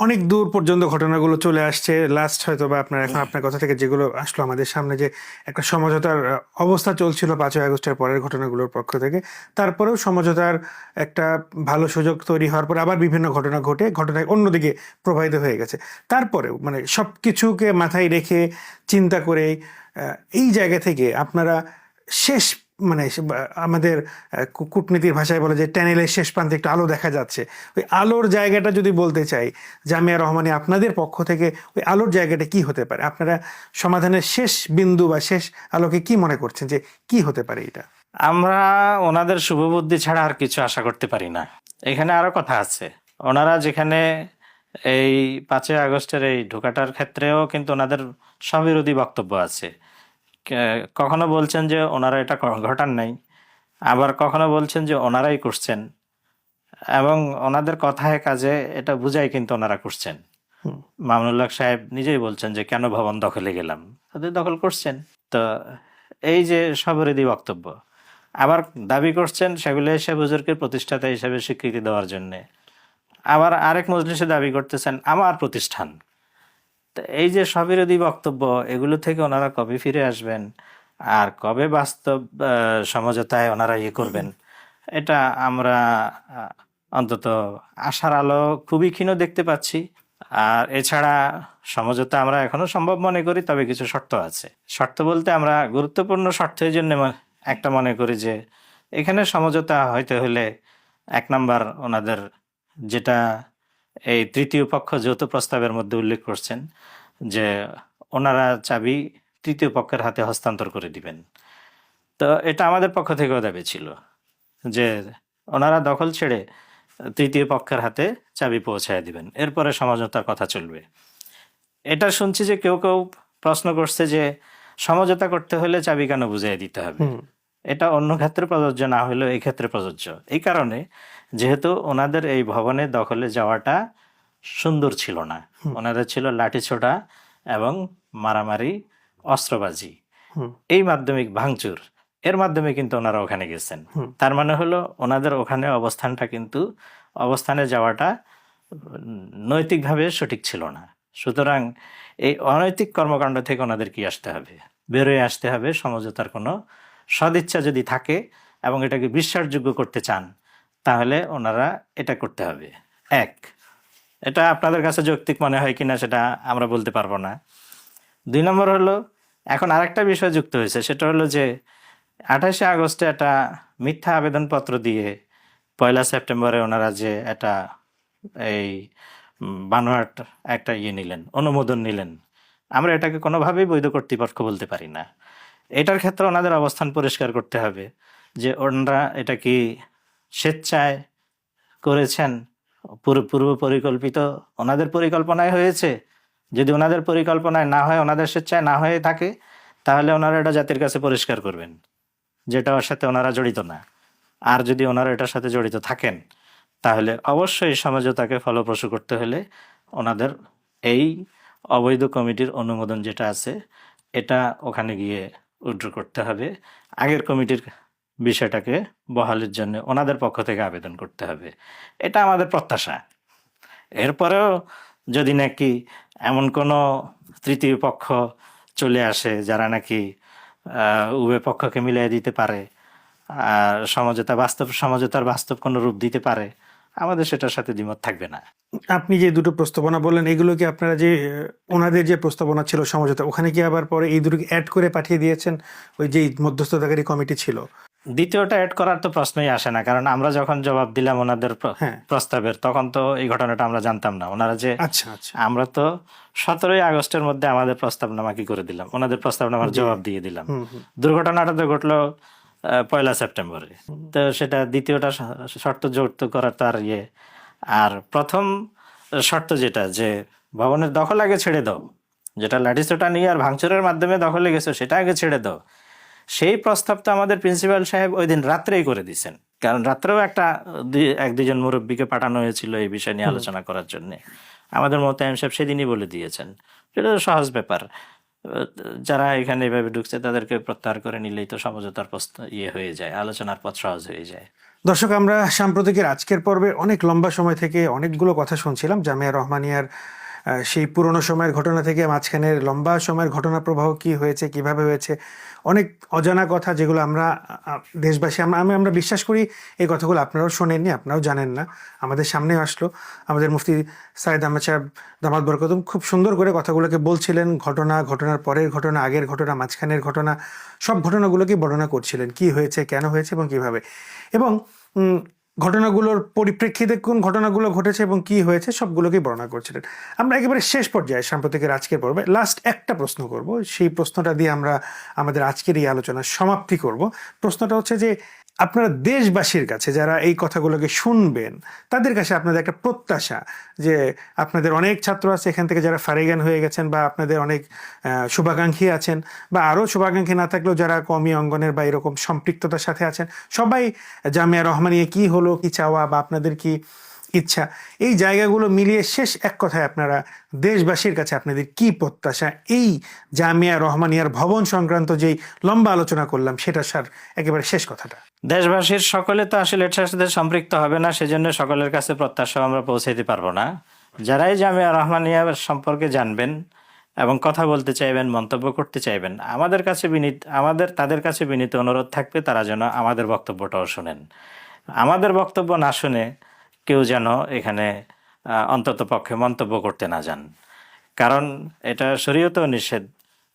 অনেক দূর পর্যন্ত ঘটনাগুলো চলে আসছে। লাস্ট হয়তো বা আপনার এখন আপনার কথা থেকে যেগুলো আসলো আমাদের সামনে যে একটা সমঝোতার অবস্থা চলছিল পাঁচই আগস্টের পরের ঘটনাগুলোর পক্ষ থেকে। তারপরেও সমঝোতার একটা ভালো সুযোগ তৈরি হওয়ার পর আবার বিভিন্ন ঘটনা ঘটে ঘটনা অন্যদিকে প্রবাহিত হয়ে গেছে। তারপরেও মানে সব কিছুকে মাথায় রেখে চিন্তা করে এই জায়গা থেকে আপনারা শেষ মানে আমাদের কূটনীতির ভাষায় বলে যে ট্যানেলের শেষ প্রান্তে একটু আলো দেখা যাচ্ছে। ওই আলোর জায়গাটা যদি বলতে চাই, জামিয়া রহমানি আপনাদের পক্ষ থেকে ওই আলোর জায়গাটা কি হতে পারে? আপনারা সমাধানের শেষ বিন্দু বা শেষ আলোকে কি মনে করছেন যে কি হতে পারে এটা? আমরা ওনাদের শুভবুদ্ধি ছাড়া আর কিছু আশা করতে পারি না। এখানে আরও কথা আছে। ওনারা যেখানে এই পাঁচই আগস্টের এই ঢোকাটার ক্ষেত্রেও কিন্তু ওনাদের স্ববিরোধী বক্তব্য আছে। কখনো বলছেন যে ওনারা এটা ঘটান নাই আবার কখনো বলছেন যে ওনারাই করছেন এবং ওনাদের কথায় কাজে এটা বুঝাই কিন্তু ওনারা করছেন। মামুনুল্লাহ সাহেব নিজেই বলছেন যে কেন ভবন দখলে গেলাম? তাদের দখল করছেন। তো এই যে স্ববিরোধী বক্তব্য আবার দাবি করছেন সেগুলো এসে বুজুর্গের প্রতিষ্ঠাতা হিসেবে স্বীকৃতি দেওয়ার জন্য। আবার আরেক মজলিসে দাবি করতেছেন আমার প্রতিষ্ঠান। এই যে স্ববিরোধী বক্তব্য, এগুলো থেকে ওনারা কবে ফিরে আসবেন? আর কবে বাস্তব সমঝোতায় ওনারা ইয়ে করবেন? এটা আমরা অন্তত আশার আলো খুবই ক্ষীণ দেখতে পাচ্ছি। আর এছাড়া সমঝোতা আমরা এখনও সম্ভব মনে করি, তবে কিছু শর্ত আছে। শর্ত বলতে আমরা গুরুত্বপূর্ণ শর্ত এই জন্য একটা মনে করি যে, এখানে সমঝোতা হইতে হলে এক নাম্বার ওনাদের যেটা এই তৃতীয় পক্ষ যৌথ প্রস্তাবের মধ্যে উল্লেখ করছেন যে ওনারা চাবি তৃতীয় পক্ষের হাতে হস্তান্তর করে দিবেন। তো এটা আমাদের পক্ষ থেকেও দাবি ছিল যে ওনারা দখল ছেড়ে তৃতীয় পক্ষের হাতে চাবি পৌঁছায় দিবেন। এরপরে সমঝোতার কথা চলবে। এটা শুনছি যে কেউ কেউ প্রশ্ন করছে যে সমঝোতা করতে হলে চাবি কেন বুঝিয়ে দিতে হবে। এটা অন্য ক্ষেত্রে প্রযোজ্য না হলেও এই ক্ষেত্রে প্রযোজ্য। এই কারণে যেহেতু ওনাদের এই ভবনে দখলে যাওয়াটা সুন্দর ছিল না। ওনাদের ছিল লাঠি ছোটা এবং মারামারি অস্ত্রবাজি। এই মাধ্যমিক ভাঙচুর এর মাধ্যমে কিন্তু ওনারা ওখানে গেছেন। তার মানে হলো ওনাদের ওখানে অবস্থানটা কিন্তু অবস্থানে যাওয়াটা নৈতিকভাবে সঠিক ছিল না। সুতরাং এই অনৈতিক কর্মকাণ্ড থেকে ওনাদের কি আসতে হবে? বেরোয় আসতে হবে সমঝোতার কোনো সদিচ্ছা যদি থাকে এবং এটাকে বিশ্বাসযোগ্য করতে চান, তাহলে ওনারা এটা করতে হবে। এক, এটা আপনাদের কাছে যৌক্তিক মনে হয় কিনা সেটা আমরা বলতে পারব না। দুই নম্বর হলো, এখন আরেকটা বিষয় যুক্ত হয়েছে, সেটা হলো যে আঠাশে আগস্টে একটা মিথ্যা আবেদনপত্র দিয়ে পয়লা সেপ্টেম্বরে ওনারা যে একটা এই বানোয়াট একটা ইয়ে নিলেন, অনুমোদন নিলেন, আমরা এটাকে কোনোভাবেই বৈধ কর্তৃপক্ষ বলতে পারি না। এটার ক্ষেত্রে ওনাদের অবস্থান পরিষ্কার করতে হবে যে ওনারা এটা কি স্বেচ্ছায় করেছেন? পূর্ব পরিকল্পিত ওনাদের পরিকল্পনায় হয়েছে? যদি ওনাদের পরিকল্পনায় না হয়, ওনাদের স্বেচ্ছায় না হয়ে থাকে, তাহলে ওনারা এটা জাতির কাছে পরিষ্কার করবেন, যেটা ওর সাথে ওনারা জড়িত না। আর যদি ওনারা এটার সাথে জড়িত থাকেন, তাহলে অবশ্যই সমঝোতাকে ফলপ্রসূ করতে হলে ওনাদের এই অবৈধ কমিটির অনুমোদন যেটা আছে, এটা ওখানে গিয়ে উইথড্র করতে হবে। আগের কমিটির বিষয়টাকে বহালের জন্য ওনাদের পক্ষ থেকে আবেদন করতে হবে। এটা আমাদের প্রত্যাশা। এরপরেও যদি নাকি এমন কোনো তৃতীয় পক্ষ চলে আসে যারা নাকি উভয় পক্ষকে মিলিয়ে দিতে পারে, আর সমঝোতা বাস্তব, সমঝোতার বাস্তব কোনো রূপ দিতে পারে আমাদের সেটার সাথে দ্বিমত থাকবে না। আপনি যে দুটো প্রস্তাবনা বললেন এগুলো কি আপনারা যে ওনাদের যে প্রস্তাবনা ছিল সমঝোতা ওখানে কি আবার পরে এই দুটোকে অ্যাড করে পাঠিয়ে দিয়েছেন? ওই যে মধ্যস্থতাকারী কমিটি ছিল। দ্বিতীয়টা অ্যাড করার তো প্রশ্নই আসে না কারণ আমরা যখন জবাব দিলাম ওনাদের হ্যাঁ। প্রস্তাবের তখন তো এই ঘটনাটা আমরা জানতাম না। ওনারা যে আচ্ছা আচ্ছা। আমরা তো সতেরোই আগস্টের মধ্যে আমাদের প্রস্তাবনামা কি করে দিলাম? ওনাদের প্রস্তাবনামার জবাব দিয়ে দিলাম। দুর্ঘটনাটা তো ঘটলো পয়লা সেপ্টেম্বরে। তো সেটা দ্বিতীয়টা শর্ত যুক্ত করার তার ইয়ে। আর প্রথম শর্ত যেটা যে ভবনের দখল আগে ছেড়ে দাও। যেটা লাঠিসোটা নিয়ে আর ভাঙচুরের মাধ্যমে দখলে গেছো সেটা আগে ছেড়ে দাও। সেই প্রস্তাব তো আমাদের প্রিন্সিপাল সাহেব ওই দিন রাত্রেই করে দিয়েছেন। কারণ রাত্রেও একটা এক দুজন মুরব্বীকে পাঠানো হয়েছিল এই বিষয় নিয়ে আলোচনা করার জন্য। আমাদের মতো এম সাহেব সেদিনই বলে দিয়েছেন। সেটা সহজ ব্যাপার। যারা এখানে এভাবে ঢুকছে, তাদেরকে প্রত্যাহার করে নিলেই তো সমঝোতার ইয়ে হয়ে যায়, আলোচনার পথ সহজ হয়ে যায়। দর্শক, আমরা সাম্প্রতিকের আজকের পর্বে অনেক লম্বা সময় থেকে অনেকগুলো কথা শুনছিলাম। জামিয়া রহমানিয়ার সেই পুরনো সময়ের ঘটনা থেকে মাঝখানের লম্বা সময়ের ঘটনা প্রবাহ কি হয়েছে, কীভাবে হয়েছে, অনেক অজানা কথা যেগুলো আমরা দেশবাসী আমরা আমি, আমরা বিশ্বাস করি এই কথাগুলো আপনারাও শোনেননি, আপনারাও জানেন না। আমাদের সামনে আসলো। আমাদের মুফতি সাইদ আহমেদ সাহেব দামাদ বরকতুম খুব সুন্দর করে কথাগুলোকে বলছিলেন, ঘটনা, ঘটনার পরের ঘটনা, আগের ঘটনা, মাঝখানের ঘটনা, সব ঘটনাগুলোকে বর্ণনা করছিলেন, কি হয়েছে, কেন হয়েছে এবং কীভাবে। এবং ঘটনাগুলোর পরিপ্রেক্ষিতে কোন ঘটনাগুলো ঘটেছে এবং কি হয়েছে সবগুলোকেই বর্ণনা করছিলেন। আমরা একেবারে শেষ পর্যায়ে সাম্প্রতিকের আজকের পর্বে লাস্ট একটা প্রশ্ন করব। সেই প্রশ্নটা দিয়ে আমরা আমাদের আজকের এই আলোচনার সমাপ্তি করব। প্রশ্নটা হচ্ছে যে আপনারা দেশবাসীর কাছে যারা এই কথাগুলোকে শুনবেন, তাদের কাছে আপনাদের একটা প্রত্যাশা যে আপনাদের অনেক ছাত্র আছে এখান থেকে যারা ফারেগান হয়ে গেছেন বা আপনাদের অনেক শুভাকাঙ্ক্ষী আছেন বা আরও শুভাকাঙ্ক্ষী না থাকলেও যারা কমি অঙ্গনের বা এরকম সম্পৃক্ততার সাথে আছেন, সবাই জামিয়া রহমানিয়া কি হলো, কি চাওয়া বা আপনাদের কি ইচ্ছা। এই জায়গাগুলো মিলিয়ে শেষ এক কথায় আপনারা দেশবাসীর কাছে আপনাদের কি প্রত্যাশা? এই জামিয়া রহমানিয়ার ভবন সংক্রান্ত যেই লম্বা আলোচনা করলাম, সেটা স্যার, একেবারে শেষ কথাটা। দেশবাসীর সকলে তো আসলে এটার সাথে সম্পৃক্ত হবে না, সেজন্য সকলের কাছে প্রত্যাশা আমরা পৌঁছাইতে পারব না। যারাই জামিয়া রহমানিয়া সম্পর্কে জানবেন এবং কথা বলতে চাইবেন, মন্তব্য করতে চাইবেন, আমাদের কাছে বিনীত, আমাদের, তাদের কাছে বিনীত অনুরোধ থাকবে তারা যেন আমাদের বক্তব্যটাও শোনেন। আমাদের বক্তব্য না শুনে কেউ যেন এখানে অন্তত পক্ষে মন্তব্য করতে না যান। কারণ এটা শরীয়তেও নিষেধ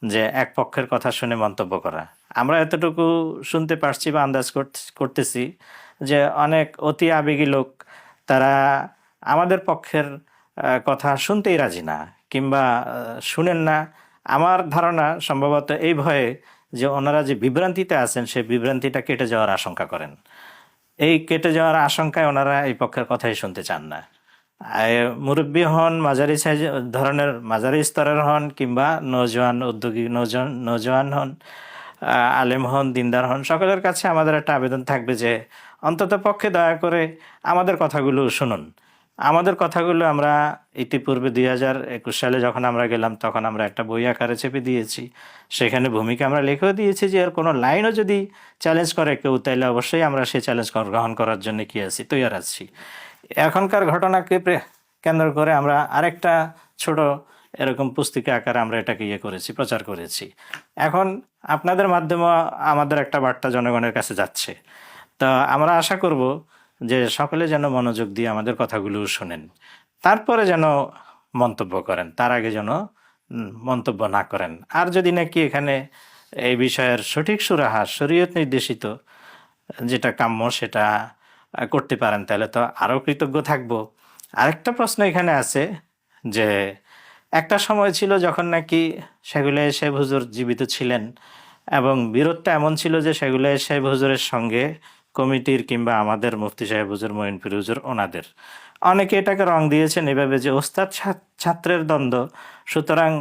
যে এক পক্ষের কথা শুনে মন্তব্য করা। আমরা এতটুকু শুনতে পারছি বা আন্দাজ করতে- করতেছি যে অনেক অতি আবেগী লোক, তারা আমাদের পক্ষের কথা শুনতেই রাজি না কিংবা শুনেন না। আমার ধারণা সম্ভবত এই ভয়ে যে ওনারা যে বিভ্রান্তিতে আছেন, সেই বিভ্রান্তিটা কেটে যাওয়ার আশঙ্কা করেন। এই কেটে যাওয়ার আশঙ্কায় ওনারা এই পক্ষের কথাই শুনতে চান না। মুরব্বী হন, মাঝারি সাইজ, ধরনের মাঝারি স্তরের হন কিংবা নৌজওয়ান উদ্যোগী নৌজওয়ান হন আলেম হন, দিনদার হন, সকলের কাছে আমাদের একটা আবেদন থাকবে যে অন্তত পক্ষে দয়া করে আমাদের কথাগুলো শুনুন। আমাদের কথাগুলো আমরা ইতিপূর্বে দুই হাজার একুশ সালে যখন আমরা গেলাম, তখন আমরা একটা বই আকারে চেপে দিয়েছি। সেখানে ভূমিকা আমরা লিখেও দিয়েছি যে এর কোনো লাইনও যদি চ্যালেঞ্জ করে কেউ, তাইলে অবশ্যই আমরা সেই চ্যালেঞ্জ গ্রহণ করার জন্য কি আছি তৈরি আছি। এখনকার ঘটনাকে কেন্দ্র করে আমরা আরেকটা ছোট এরকম পুস্তিকা আকারে আমরা এটাকে ইয়ে করেছি, প্রচার করেছি। এখন আপনাদের মাধ্যমে আমাদের একটা বার্তা জনগণের কাছে যাচ্ছে। তো আমরা আশা করব যে সকলে যেন মনোযোগ দিয়ে আমাদের কথাগুলো শোনেন। তারপরে যেন মন্তব্য করেন, তার আগে যেন মন্তব্য না করেন। আর যদি নাকি এখানে এই বিষয়ের সঠিক সুরাহা, শরীয়ত নির্দেশিত যেটা কাম্য সেটা করতে পারেন, তাহলে তো আরও কৃতজ্ঞ থাকব। আরেকটা প্রশ্ন এখানে আছে যে, একটা সময় ছিল যখন নাকি সেগুলো সাহেব হুজুর জীবিত ছিলেন এবং বিরোধটা এমন ছিল যে সেগুলো সাহেব হুজুরের সঙ্গে কমিটির কিংবা আমাদের মুফতি সাহেব হুজুর মঈনপুর হুজুর ওনাদের। অনেকে এটাকে রং দিয়েছেন এভাবে যে, ওস্তাদ ছাত্রের দ্বন্দ্ব। সুতরাং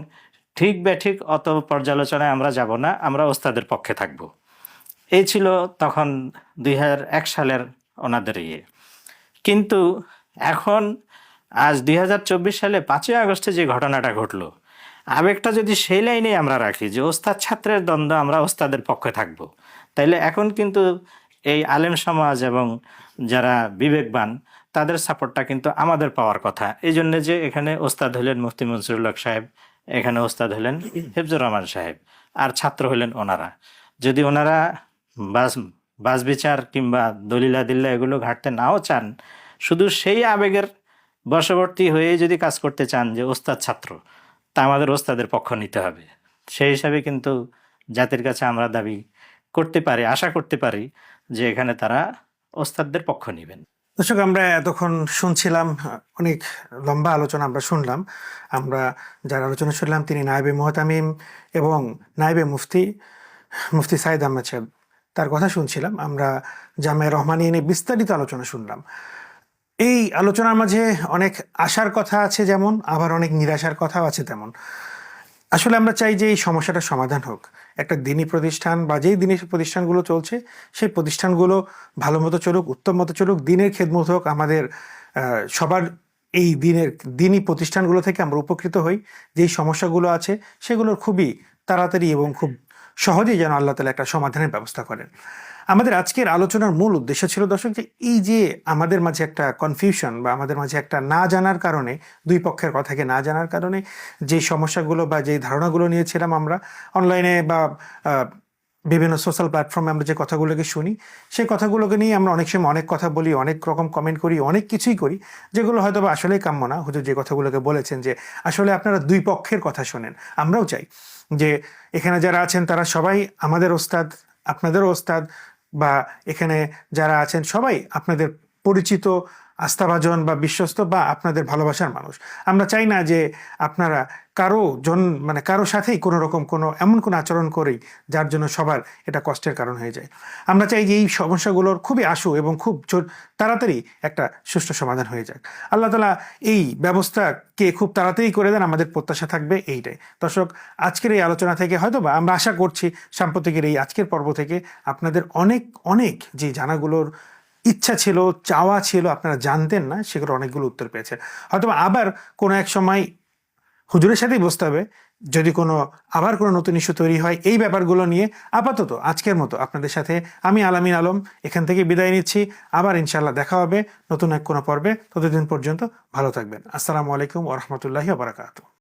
ঠিক ব্যাঠিক অত পর্যালোচনায় আমরা যাব না, আমরা ওস্তাদের পক্ষে থাকব। এই ছিল তখন দুই এক সালের ওনাদের ইয়ে। কিন্তু এখন, আজ দুই হাজার চব্বিশ সালে পাঁচই আগস্টে যে ঘটনাটা ঘটলো, আবেগটা যদি সেই লাইনেই আমরা রাখি যে, ওস্তাদ, ছাত্রের দ্বন্দ্ব, আমরা ওস্তাদের পক্ষে থাকব। তাইলে এখন কিন্তু এই আলেম সমাজ এবং যারা বিবেকবান, তাদের সাপোর্টটা কিন্তু আমাদের পাওয়ার কথা। এই জন্য যে এখানে ওস্তাদ হলেন মুফতি মনসুরুল হক সাহেব, এখানে ওস্তাদ হলেন হেফজুর রহমান সাহেব আর ছাত্র হলেন ওনারা। যদি ওনারা বাস বাস বিচার কিংবা দলিলা দিল্লা এগুলো ঘাটতে নাও চান, শুধু সেই আবেগের বশবর্তী হয়ে যদি কাজ করতে চান যে ওস্তাদ ছাত্র, তা আমাদের ওস্তাদের পক্ষ নিতে হবে। সেই হিসাবে কিন্তু জাতির কাছে আমরা দাবি করতে পারি, আশা করতে পারি যে এখানে তারা ওস্তাদদের পক্ষ নেবেন। দর্শক, আমরা এতক্ষণ শুনছিলাম, অনেক লম্বা আলোচনা আমরা শুনলাম। আমরা যার আলোচনা শুনলাম তিনি নায়েবে মোহতামিম এবং নায়েবে মুফতি মুফতি সাইদ আহমেদ সাহেব। তার কথা শুনছিলাম, আমরা জামে রহমানি নিয়ে বিস্তারিত আলোচনা শুনলাম। এই আলোচনার মাঝে অনেক আশার কথা আছে যেমন, আবার অনেক নিরাশার কথাও আছে তেমন। আসলে আমরা চাই যে এই সমস্যাটা সমাধান হোক। একটা দিনী প্রতিষ্ঠান বা যেই দিনের প্রতিষ্ঠানগুলো চলছে, সেই প্রতিষ্ঠানগুলো ভালো মতো চলুক, উত্তম মতো চলুক, দিনের খেদমত হোক, আমাদের সবার এই দিনের দিনই প্রতিষ্ঠানগুলো থেকে আমরা উপকৃত হই। যেই সমস্যাগুলো আছে, সেগুলোর খুবই তাড়াতাড়ি এবং খুব সহজেই যেন আল্লাহ তালা একটা সমাধানের ব্যবস্থা করেন। আমাদের আজকের আলোচনার মূল উদ্দেশ্য ছিল দর্শক যে, এই যে আমাদের মাঝে একটা কনফিউশন বা আমাদের মাঝে একটা না জানার কারণে, দুই পক্ষের কথাকে না জানার কারণে যে সমস্যাগুলো বা যে ধারণাগুলো নিয়েছিলাম আমরা অনলাইনে বা বিভিন্ন সোশ্যাল প্ল্যাটফর্মে আমরা যে কথাগুলোকে শুনি, সেই কথাগুলোকে নিয়ে আমরা অনেক সময় অনেক কথা বলি, অনেক রকম কমেন্ট করি, অনেক কিছুই করি, যেগুলো হয়তো বা আসলেই কাম্য না। হুজুর যে কথাগুলোকে বলেছেন যে, আসলে আপনারা দুই পক্ষের কথা শোনেন, আমরাও চাই যে, এখানে যারা আছেন তারা সবাই আমাদের ওস্তাদ, আপনাদেরও ওস্তাদ বা এখানে যারা আছেন সবাই আপনাদের পরিচিত আস্থাভাজন বা বিশ্বস্ত বা আপনাদের ভালোবাসার মানুষ। আমরা চাই না যে আপনারা কারও জন মানে কারও সাথেই কোনো রকম কোনো এমন কোনো আচরণ করেই যার জন্য সবার এটা কষ্টের কারণ হয়ে যায়। আমরা চাই যে এই সমস্যাগুলোর খুবই আশু এবং খুব তাড়াতাড়ি একটা সুষ্ঠু সমাধান হয়ে যাক। আল্লাহ তালা এই ব্যবস্থাকে খুব তাড়াতাড়ি করে দেন, আমাদের প্রত্যাশা থাকবে এইটাই। দর্শক, আজকের এই আলোচনা থেকে হয়তো বা আমরা আশা করছি সাম্প্রতিকের এই আজকের পর্ব থেকে আপনাদের অনেক অনেক যে জানাগুলোর ইচ্ছা ছিল, চাওয়া ছিল, আপনারা জানতেন না, সেগুলো অনেকগুলো উত্তর পেয়েছেন। হয়তো আবার কোনো এক সময় হুজুরের সাথেই বসতে হবে, যদি কোনো, আবার কোনো নতুন ইস্যু তৈরি হয়, এই ব্যাপারগুলো নিয়ে আপাতত আজকের মতো আপনাদের সাথে আমি আলামিন আলম এখান থেকে বিদায় নিচ্ছি। আবার ইনশাল্লাহ দেখা হবে নতুন এক কোনো পর্বে। ততদিন পর্যন্ত ভালো থাকবেন। আসসালামু আলাইকুম ওরহমতুল্লাহি বারাকাতু